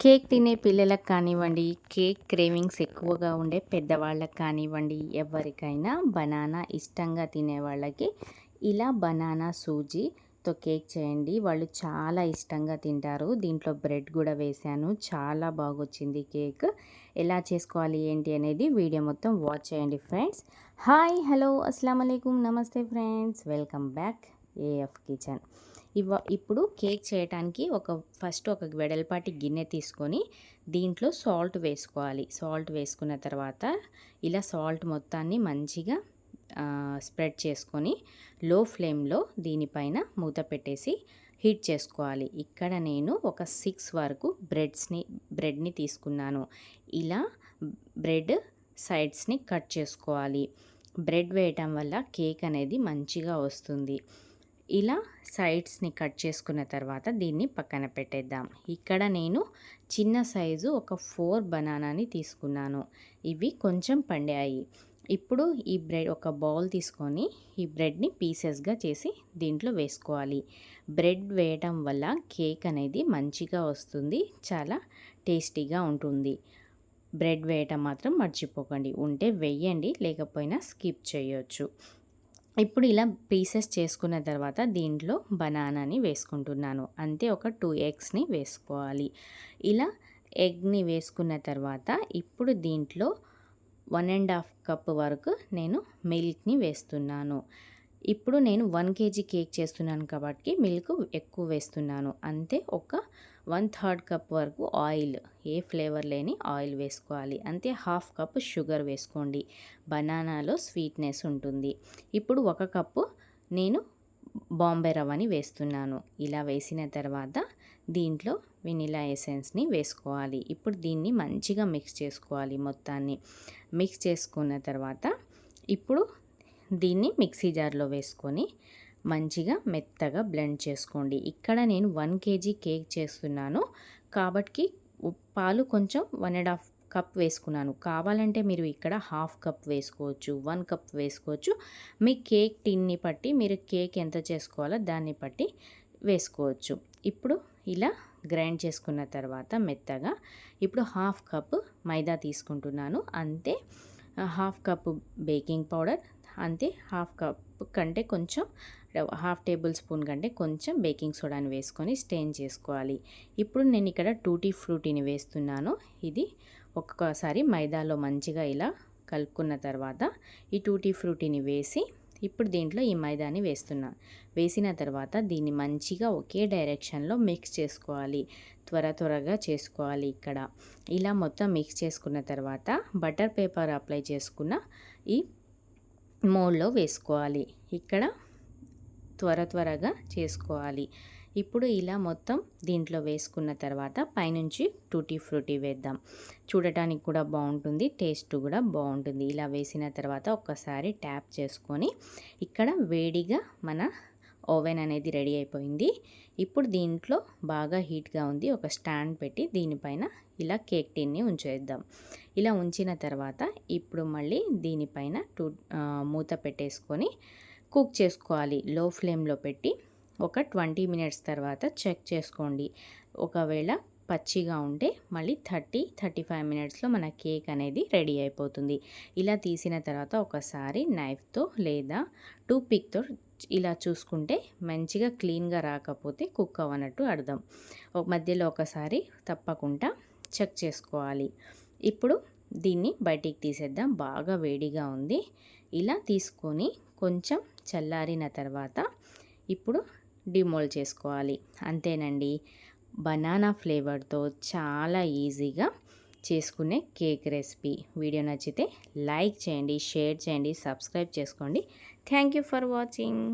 Cake తినే పిల్లలకు కానివ్వండి కేక్ క్రేవింగ్స్ ఎక్కువగా ఉండే పెద్దవాళ్ళకి కానివ్వండి ఎవరికైనా బనానా ఇష్టంగా తినే వాళ్ళకి ఇలా బనానా సూజీతో కేక్ చేయండి. వాళ్ళు చాలా ఇష్టంగా తింటారు. దీంట్లో బ్రెడ్ కూడా వేశాను. చాలా బాగొచ్చింది కేక్. ఎలా చేసుకోవాలి ఏంటి అనేది వీడియో మొత్తం వాచ్ చేయండి ఫ్రెండ్స్. హాయ్ హలో అస్సలం నమస్తే friends. Welcome back. A F kitchen. ఇవ ఇప్పుడు కేక్ చేయడానికి ఒక ఫస్ట్ ఒక వెడల్పాటి గిన్నె తీసుకొని దీంట్లో సాల్ట్ వేసుకోవాలి. సాల్ట్ వేసుకున్న తర్వాత ఇలా సాల్ట్ మొత్తాన్ని మంచిగా స్ప్రెడ్ చేసుకొని లో ఫ్లేమ్లో దీనిపైన మూత పెట్టేసి హీట్ చేసుకోవాలి. ఇక్కడ నేను ఒక సిక్స్ వరకు బ్రెడ్స్ని బ్రెడ్ని తీసుకున్నాను. ఇలా బ్రెడ్ సైడ్స్ని కట్ చేసుకోవాలి. బ్రెడ్ వేయటం వల్ల కేక్ అనేది మంచిగా వస్తుంది. ఇలా సైడ్స్ని కట్ చేసుకున్న తర్వాత దీన్ని పక్కన పెట్టేద్దాం. ఇక్కడ నేను చిన్న సైజు ఒక ఫోర్ బనానాని తీసుకున్నాను. ఇవి కొంచెం పండాయి. ఇప్పుడు ఈ బ్రెడ్ ఒక బౌల్ తీసుకొని ఈ బ్రెడ్ని పీసెస్గా చేసి దీంట్లో వేసుకోవాలి. బ్రెడ్ వేయటం వల్ల కేక్ అనేది మంచిగా వస్తుంది చాలా టేస్టీగా ఉంటుంది. బ్రెడ్ వేయటం మాత్రం మర్చిపోకండి. ఉంటే వెయ్యండి లేకపోయినా స్కిప్ చేయొచ్చు. ఇప్పుడు ఇలా పీసెస్ చేసుకున్న తర్వాత దీంట్లో బనానాని వేసుకుంటున్నాను. అంతే ఒక టూ ఎగ్స్ని వేసుకోవాలి. ఇలా ఎగ్ని వేసుకున్న తర్వాత ఇప్పుడు దీంట్లో వన్ అండ్ హాఫ్ కప్ వరకు నేను మిల్క్ని వేస్తున్నాను. ఇప్పుడు నేను వన్ కేజీ కేక్ చేస్తున్నాను కాబట్టి మిల్క్ ఎక్కువ వేస్తున్నాను. అంతే ఒక వన్ థర్డ్ కప్ వరకు ఆయిల్ ఏ ఫ్లేవర్ లేని ఆయిల్ వేసుకోవాలి. అంతే హాఫ్ కప్ షుగర్ వేసుకోండి. బనానాలో స్వీట్నెస్ ఉంటుంది. ఇప్పుడు ఒక కప్పు నేను బాంబే రవ్వని వేస్తున్నాను. ఇలా వేసిన తర్వాత దీంట్లో వెనిలా ఎసెన్స్ని వేసుకోవాలి. ఇప్పుడు దీన్ని మంచిగా మిక్స్ చేసుకోవాలి మొత్తాన్ని. మిక్స్ చేసుకున్న తర్వాత ఇప్పుడు దీన్ని మిక్సీ జార్లో వేసుకొని మంచిగా మెత్తగా బ్లెండ్ చేసుకోండి. ఇక్కడ నేను వన్ కేజీ కేక్ చేస్తున్నాను. కాబట్టి పాలు కొంచెం వన్ అండ్ హాఫ్ కప్ వేసుకున్నాను. కావాలంటే మీరు ఇక్కడ హాఫ్ కప్ వేసుకోవచ్చు వన్ కప్ వేసుకోవచ్చు. మీ కేక్ టిన్ని బట్టి మీరు కేక్ ఎంత చేసుకోవాలో దాన్ని బట్టి వేసుకోవచ్చు. ఇప్పుడు ఇలా గ్రైండ్ చేసుకున్న తర్వాత మెత్తగా ఇప్పుడు హాఫ్ కప్ మైదా తీసుకుంటున్నాను. అంతే. హాఫ్ కప్ బేకింగ్ పౌడర్ అంతే. హాఫ్ కప్ కంటే కొంచెం హాఫ్ టేబుల్ స్పూన్ కంటే కొంచెం బేకింగ్ సోడాని వేసుకొని స్టెయిన్ చేసుకోవాలి. ఇప్పుడు నేను ఇక్కడ టూటీ ఫ్రూటీని వేస్తున్నాను. ఇది ఒక్కొక్కసారి మైదాలో మంచిగా ఇలా కలుపుకున్న తర్వాత ఈ టూటీ ఫ్రూటీని వేసి ఇప్పుడు దీంట్లో ఈ మైదాని వేస్తున్నా. వేసిన తర్వాత దీన్ని మంచిగా ఒకే డైరెక్షన్లో మిక్స్ చేసుకోవాలి. త్వర త్వరగా చేసుకోవాలి ఇక్కడ. ఇలా మొత్తం మిక్స్ చేసుకున్న తర్వాత బటర్ పేపర్ అప్లై చేసుకున్న ఈ మోల్లో వేసుకోవాలి. ఇక్కడ త్వర త్వరగా చేసుకోవాలి. ఇప్పుడు ఇలా మొత్తం దీంట్లో వేసుకున్న తర్వాత పైనుంచి టూటీ ఫ్రూటీ వేద్దాం. చూడటానికి కూడా బాగుంటుంది టేస్ట్ కూడా బాగుంటుంది. ఇలా వేసిన తర్వాత ఒక్కసారి ట్యాప్ చేసుకొని ఇక్కడ వేడిగా మన ఓవెన్ అనేది రెడీ అయిపోయింది. ఇప్పుడు దీంట్లో బాగా హీట్గా ఉంది. ఒక స్టాండ్ పెట్టి దీనిపైన ఇలా కేక్ టిన్ని ఉంచేద్దాం. ఇలా ఉంచిన తర్వాత ఇప్పుడు మళ్ళీ దీనిపైన టూ మూత పెట్టేసుకొని కుక్ చేసుకోవాలి. లో ఫ్లేమ్లో పెట్టి ఒక ట్వంటీ మినిట్స్ తర్వాత చెక్ చేసుకోండి. ఒకవేళ పచ్చిగా ఉంటే మళ్ళీ థర్టీ థర్టీ ఫైవ్ మినిట్స్లో మన కేక్ అనేది రెడీ అయిపోతుంది. ఇలా తీసిన తర్వాత ఒకసారి నైఫ్తో లేదా టూ పిక్తో ఇలా చూసుకుంటే మంచిగా క్లీన్గా రాకపోతే కుక్ అవ్వనట్టు అర్థం. మధ్యలో ఒకసారి తప్పకుండా చెక్ చేసుకోవాలి. ఇప్పుడు దీన్ని బయటికి తీసేద్దాం. బాగా వేడిగా ఉంది. ఇలా తీసుకొని కొంచెం చల్లారిన తర్వాత ఇప్పుడు డిమోల్డ్ చేసుకోవాలి. అంతేనండి. బనానా ఫ్లేవర్తో చాలా ఈజీగా చేసుకునే కేక్ రెసిపీ. వీడియో నచ్చితే లైక్ చేయండి షేర్ చేయండి సబ్స్క్రైబ్ చేసుకోండి. Thank you for watching.